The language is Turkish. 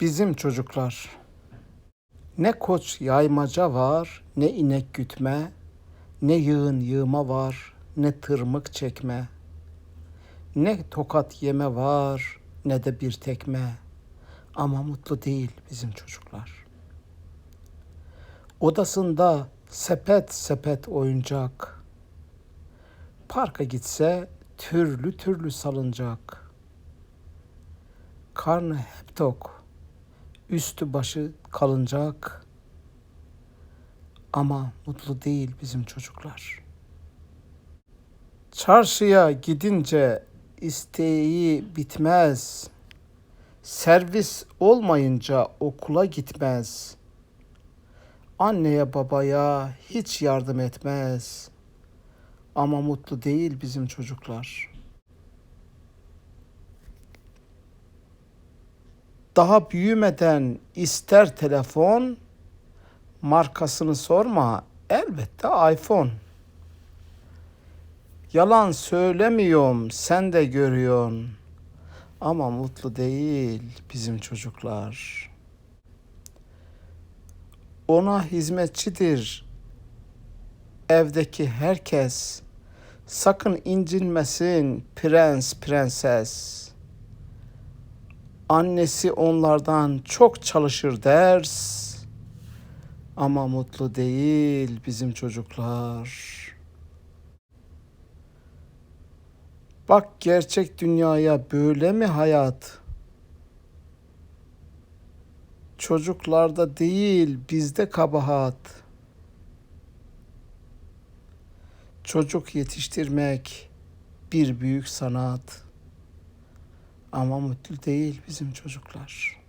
Bizim çocuklar. Ne koç yaymaca var, ne inek gütme, ne yığın yığma var, ne tırmık çekme. Ne tokat yeme var, ne de bir tekme. Ama mutlu değil bizim çocuklar. Odasında sepet sepet oyuncak. Parka gitse türlü türlü salıncak. Karnı hep tok, üstü başı kalıncak. Ama mutlu değil bizim çocuklar. Çarşıya gidince isteği bitmez. Servis olmayınca okula gitmez. Anneye babaya hiç yardım etmez. Ama mutlu değil bizim çocuklar. Daha büyümeden ister telefon, markasını sorma, elbette iPhone. Yalan söylemiyorum, sen de görüyorsun. Ama mutlu değil bizim çocuklar. Ona hizmetçidir evdeki herkes. Sakın incinmesin prens prenses. Annesi onlardan çok çalışır ders. Ama mutlu değil bizim çocuklar. Bak gerçek dünyaya böyle mi hayat? Çocuklarda değil bizde kabahat. Çocuk yetiştirmek bir büyük sanat. Ama mutlu değil bizim çocuklar.